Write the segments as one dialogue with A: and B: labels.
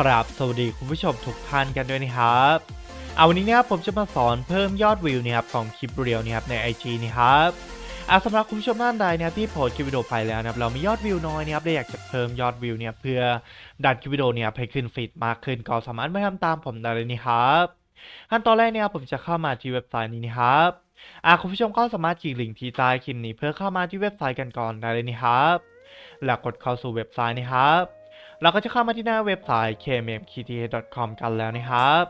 A: ปราบสวัสดีคุณผู้ชมทุกท่านกันด้วยนะครับ เอาวันนี้นะครับผมจะมาสอนเพิ่มยอดวิวนะครับของคลิปเรียวนะครับใน IG นะครับอะสำหรับคุณผู้ชมท่านใดนะครับที่โพสต์คลิปวิดีโอไปแล้วนะครับเรามียอดวิวน้อยนะครับได้อยากจะเพิ่มยอดวิวเนี่ยเพื่อดันคลิปวิดีโอเนี่ยให้ขึ้นฟีดมากขึ้นก็สามารถมาทำตามผมได้เลยนะครับขั้นตอนแรกเนี่ยผมจะเข้ามาที่เว็บไซต์นี้นะครับอะคุณผู้ชมก็สามารถคลิกลิงก์ที่ใต้คลิปนี้เพื่อเข้ามาที่เว็บไซต์กันก่อนได้เลยนะครับแล้วกดเข้าสู่เว็บไซต์นะครับ เราก็จะเข้ามาที่หน้าเว็บไซต์ kmmkta.com กันแล้วนะครับ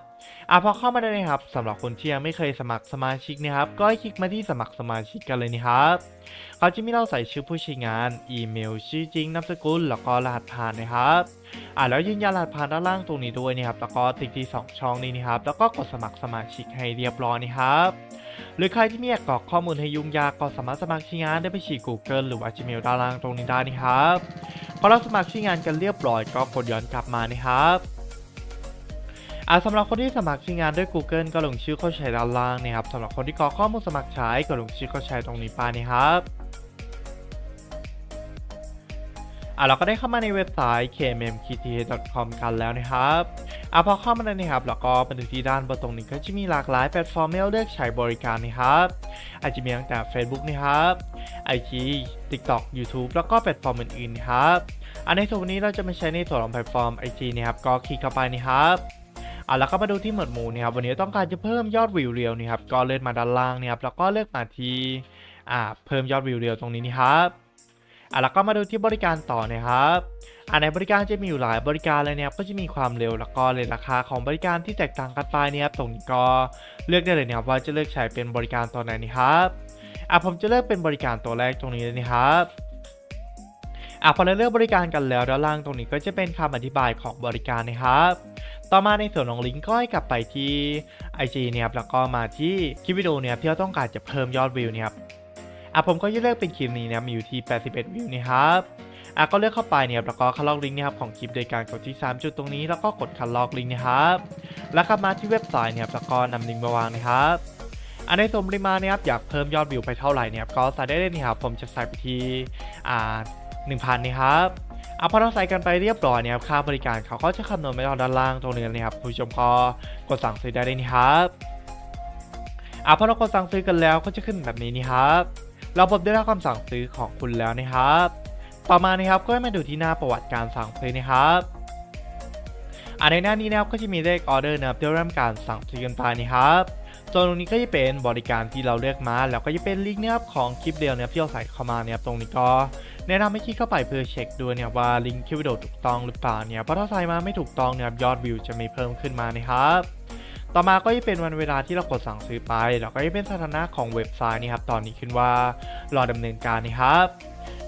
A: อะพอเข้ามาได้นะครับสำหรับคนที่ยังไม่เคยสมัครสมาชิกนะครับ ก็ให้คลิกมาที่สมัครสมาชิกกันเลยนะครับเขาจะมีเราใส่ชื่อผู้ใช้งาน อีเมล ชื่อจริง นามสกุล แล้วก็รหัสผ่านนะครับอะแล้วยืนยันรหัสผ่านด้านล่างตรงนี้ด้วยนะครับ แล้วก็ติ๊กที่ 2 ช่องนี้นะครับ แล้วก็กดสมัครสมาชิกให้เรียบร้อยนะครับ หรือใครที่ไม่อยากกรอกข้อมูลให้ยุ่งยากก็สามารถสมัครใช้งานได้ไปฉีก Google หรือว่า Gmail ด้านล่างตรงนี้ได้นะครับ พอเราสมัครชื่องานกันเรียบร้อยก็กดย้อนกลับมานะครับอ่าสำหรับคนที่สมัครใช้งานด้วย Google ก็ลงชื่อเข้าใช้ด้านล่างนะครับสำหรับคนที่กรอกข้อมูลสมัครใช้ก็ลงชื่อเข้าใช้ตรงนี้ไปนะครับอ่าเราก็ได้เข้ามาในเว็บไซต์ kmmkth.com กันแล้วนะครับ อ่าพอเข้ามาแล้วนะครับแล้วก็ไปถึงที่ด้านบนตรงนี้ก็จะมีหลากหลายแพลตฟอร์มให้เลือกใช้บริการนะครับอาจจะมีตั้งแต่ Facebook นะครับ IG TikTok YouTube แล้วก็แพลตฟอร์มอื่นๆนะครับอันในส่วนวันนี้เราจะมาใช้ในส่วนของแพลตฟอร์ม IG นะครับก็คลิกเข้าไปนะครับอะแล้วก็มาดูที่หมวดหมู่นะครับวันนี้ต้องการจะเพิ่มยอดวิวเรียวนะครับก็เลื่อนมาด้านล่างนะครับแล้วก็เลือกมาที่อ่าเพิ่มยอดวิวเรียวตรงนี้นะครับ อะแล้วก็มาดูที่บริการต่อนะครับอ่าในบริการจะมีอยู่หลายบริการเลยเนะครับก็จะมีความเร็วแล้วก็เลยราคาของบริการที่แตกต่างกันไปเนะครับตรงนี้ก็เลือกได้เลยเนะครับว่าจะเลือกใช้เป็นบริการตัวไหนนะครับอะผมจะเลือกเป็นบริการตัวแรกตรงนี้เลยนะครับอะพอเราเลือกบริการกันแล้วด้านล่างตรงนี้ก็จะเป็นคำอธิบายของบริการนะครับ ต่อมาในส่วนของลิงก์ก็ให้กลับไปที่ IG เนี่ยครับแล้วก็มาที่คลิปวิดีโอเนี่ยที่เราต้องการจะเพิ่มยอดวิวเนี่ยครับ อะผมก็จะเลือกเป็นคลิปนี้นะมีอยู่ที่ 81 วิวนะครับอะก็เลือกเข้าไปเนี่ยครับแล้วก็คัดลอกลิงก์นะครับของคลิปโดยการกดที่ 3 จุดตรงนี้แล้วก็กดคัดลอกลิงก์นะครับแล้วกลับมาที่เว็บไซต์เนี่ยครับแล้วก็นำลิงก์มาวางนะครับอันในส่วนปริมาณนะครับอยากเพิ่มยอดวิวไปเท่าไหร่เนี่ยครับก็ใส่ได้เลยนี่ครับผมจะใส่ไปที่อ่าหนึ่งพันนะครับอะพอเราใส่กันไปเรียบร้อยเนี่ยครับค่าบริการเขาก็จะคำนวณไว้ตอนด้านล่างตรงนี้นะครับผู้ชมก็กดสั่งซื้อได้เลยนี่ครับอะพอเรากดสั่งซื้อกันแล้วก็จะขึ้นแบบนี้นี่ครับ เราพบได้รับคำสั่งซื้อของคุณแล้วนะครับ ต่อมานะครับก็ให้มาดูที่หน้าประวัติการสั่งซื้อนะครับอ่าในหน้านี้นะครับก็จะมีเลขออเดอร์นะครับที่เริ่มการสั่งซื้อกันไปนะครับส่วนตรงนี้ก็จะเป็นบริการที่เราเลือกมา แล้วก็จะเป็นลิงก์นะครับของคลิปเดียวนะครับที่เราใส่เข้ามาเนี่ยตรงนี้ก็แนะนำให้คลิกเข้าไปเพื่อเช็คด้วยเนี่ยว่าลิงก์คลิปวิดีโอถูกต้องหรือเปล่าเนี่ยเพราะถ้าใส่มาไม่ถูกต้องเนี่ยยอดวิวจะไม่เพิ่มขึ้นมานะครับ ต่อมาก็จะเป็นวันเวลาที่เรากดสั่งซื้อไป แล้วก็จะเป็นสถานะของเว็บไซต์นี่ครับ ตอนนี้ขึ้นว่ารอดำเนินการนะครับ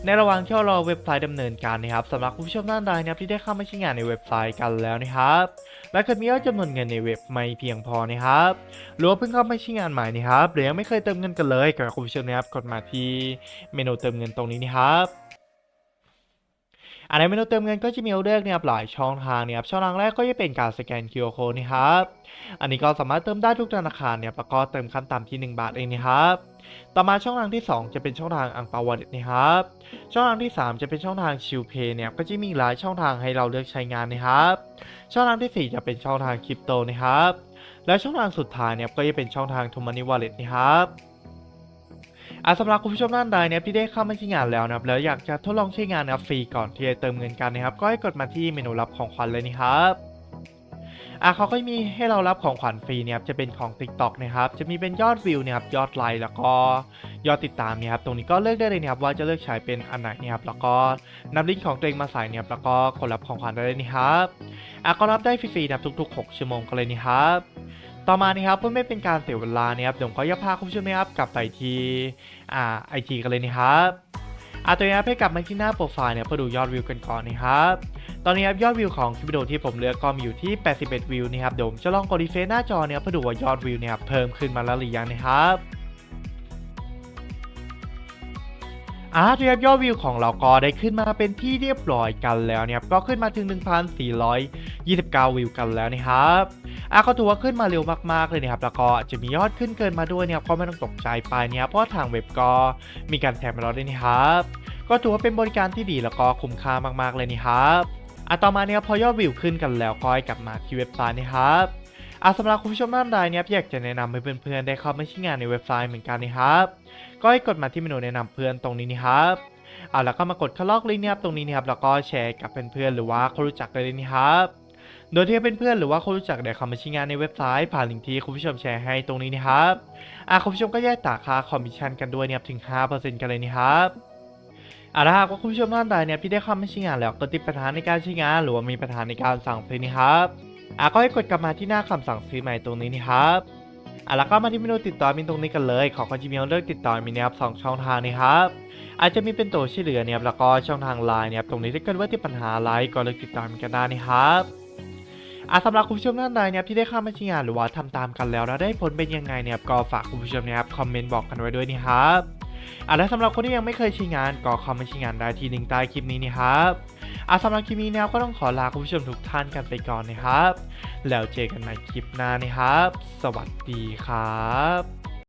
A: ในระหว่างที่เรารอเว็บไซต์ดำเนินการนะครับสำหรับคุณผู้ชมท่านใดนะครับที่ได้เข้ามาใช้งานในเว็บไซต์กันแล้วนะครับและเกิดมียอดจำนวนเงินในเว็บไม่เพียงพอนะครับหรือว่าเพิ่งเข้ามาใช้งานใหม่นะครับหรือยังไม่เคยเติมเงินกันเลยกับคุณผู้ชมนะครับกดมาที่เมนูเติมเงินตรงนี้นะครับ อันในเมนูเติมเงินก็จะมีเลือกเนะครับหลายช่องทางเนะครับช่องทางแรกก็จะเป็นการสแกน QR code นะครับ อันนี้ก็สามารถเติมได้ทุกธนาคารเนี่ยแล้วก็เติมขั้นต่ำที่ 1 บาทเองนะครับ ต่อมาช่องทางที่ 2 จะเป็นช่องทางอังเปาวอลเล็ตนะครับ ช่องทางที่ 3 จะเป็นช่องทางชิลเพย์เนี่ยก็จะมีหลายช่องทางให้เราเลือกใช้งานนะครับ ช่องทางที่ 4 จะเป็นช่องทางคริปโตนะครับ และช่องทางสุดท้ายเนี่ยก็จะเป็นช่องทางทูมานิวอลเล็ตนะครับ อะสำหรับคุณผู้ชมท่านใดเนี่ยที่ได้เข้ามาใช้งานแล้วนะครับแล้วอยากจะทดลองใช้งานนะครับฟรีก่อนที่จะเติมเงินกันนะครับก็ให้กดมาที่เมนูรับของขวัญเลยนะครับอะเขาก็มีให้เรารับของขวัญฟรีเนี่ยครับจะเป็นของ TikTok นะครับจะมีเป็นยอดวิวเนี่ยครับยอดไลค์แล้วก็ยอดติดตามเนี่ยครับตรงนี้ก็เลือกได้เลยนะครับว่าจะเลือกใช้เป็นอันไหนเนี่ยครับแล้วก็นำลิงก์ของตัวเองมาใส่เนี่ยครับแล้วก็กดรับของขวัญได้เลยนะครับอะก็รับได้ฟรีๆนะครับทุกๆ 6 ชั่วโมงกันเลยนะครับ ต่อมานี่ครับเพื่อไม่เป็นการเสียเวลาเนี่ยครับเดี๋ยวผมก็จะพาคุณผู้ชมนะครับกลับไปที่อ่าไอจีกันเลยนะครับอ่าตัวนี้ให้กลับมาที่หน้าโปรไฟล์เนี่ยเพื่อดูยอดวิวกันก่อนนะครับ ตอนนี้ครับยอดวิวของคลิปวิดีโอที่ผมเลือกก็มีอยู่ที่ 81 วิวนะครับเดี๋ยวผมจะลองกดรีเฟรชหน้าจอเนี่ยเพื่อดูว่ายอดวิวเนี่ยครับเพิ่มขึ้นมาแล้วหรือยังนะครับอ่าตัวครับยอดวิวของเราก็ได้ขึ้นมาเป็นที่เรียบร้อยกันแล้วเนี่ยก็ขึ้นมาถึง 1,429 วิวกันแล้วนะครับ อะก็ถือว่าขึ้นมาเร็วมากๆเลยนะครับแล้วก็จะมียอดขึ้นเกินมาด้วยเนี่ยก็ไม่ต้องตกใจไปเนี่ยเพราะทางเว็บก็มีการแถมมาแล้วด้วยนะครับ ก็ถือว่าเป็นบริการที่ดีแล้วก็คุ้มค่ามากๆเลยนี่ครับอะต่อมาเนี่ยพอยอดวิวขึ้นกันแล้วก็ให้กลับมาที่เว็บไซต์นะครับอะสำหรับคุณผู้ชมท่านใดเนี่ยอยากจะแนะนำให้เพื่อนๆได้เข้ามาใช้งานในเว็บไซต์เหมือนกันนะครับ ก็ให้กดมาที่เมนูแนะนำเพื่อนตรงนี้นะครับอะแล้วก็มากดคัดลอกลิงก์เนะครับตรงนี้นะครับแล้วก็แชร์กับเพื่อนๆหรือว่าคนรู้จักกันเลยนะครับ โดยที่ให้เพื่อนๆหรือว่าคนรู้จักได้เขามาใช้งานในเว็บไซต์ผ่านลิงก์ที่คุณผู้ชมแชร์ให้ตรงนี้นะครับอะคุณผู้ชมก็แยกต่าค่าคอมมิชชั่นกันด้วยเนะครับถึง 5%กันเลยนะครับอะถ้าหากว่าคุณผู้ชมท่านใดเนี่ยพี่ได้เข้ามาใช้งานแล้วก็ติดปัญหาในการใช้งาน หรือว่ามีปัญหาในการสั่งซื้อนะครับอะก็ให้กดกลับมาที่หน้าคำสั่งซื้อใหม่ตรงนี้นะครับอะแล้วก็มาที่เมนูติดต่อมินตรงนี้กันเลยขอคอนจิเมลเลือกติดต่อมินนะครับสองช่องทางนะครับอาจจะมีเป็นตัวช่วยเหลือเนี่ยแล้วก็ช่องทางไลน์เนี่ยตรงนี้ถ้าเกิดว่าที่ปัญหาอะไรก็เลือกติดต่อมินกันได้นะครับ อะสำหรับคุณผู้ชมท่านใดเนี่ยที่ได้เข้ามาใช้งานหรือว่าทำตามกันแล้วแล้วได้ผลเป็นยังไงเนี่ยก็ฝากคุณผู้ชมเนะครับคอมเมนต์บอกกันไว้ด้วยนะครับอะและสำหรับคนที่ยังไม่เคยใช้งานก็เข้ามาใช้งานได้ที่ลิงก์ใต้คลิปนี้นะครับอะสำหรับคลิปนี้นะครับก็ต้องขอลาคุณผู้ชมทุกท่านกันไปก่อนนะครับ แล้วเจอกันใหม่คลิปหน้านะครับ สวัสดีครับ